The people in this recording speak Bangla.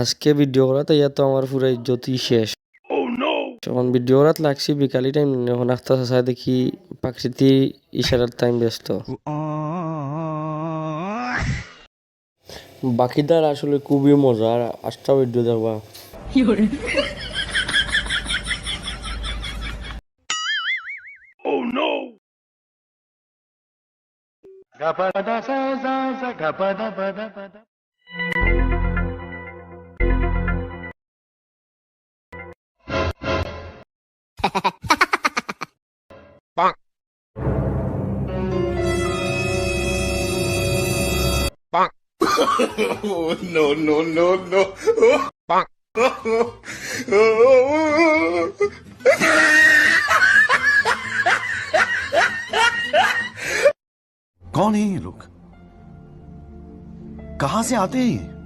আজকে ভিডিও করা তাই তো আমার পুরো ইজ্জতই শেষ। যখন ভিডিও করাত লাগছি বিকালি টাইম যখন আস্তে আস্তে দেখি প্রাকৃতি ইশারার টাইম ব্যস্ত। বাকিটার আসলে খুবই মজা আর আটটা ভিডিও দেখবা। No, no, no, no. कौन है ये लोग कहाँ से आते हैं ये?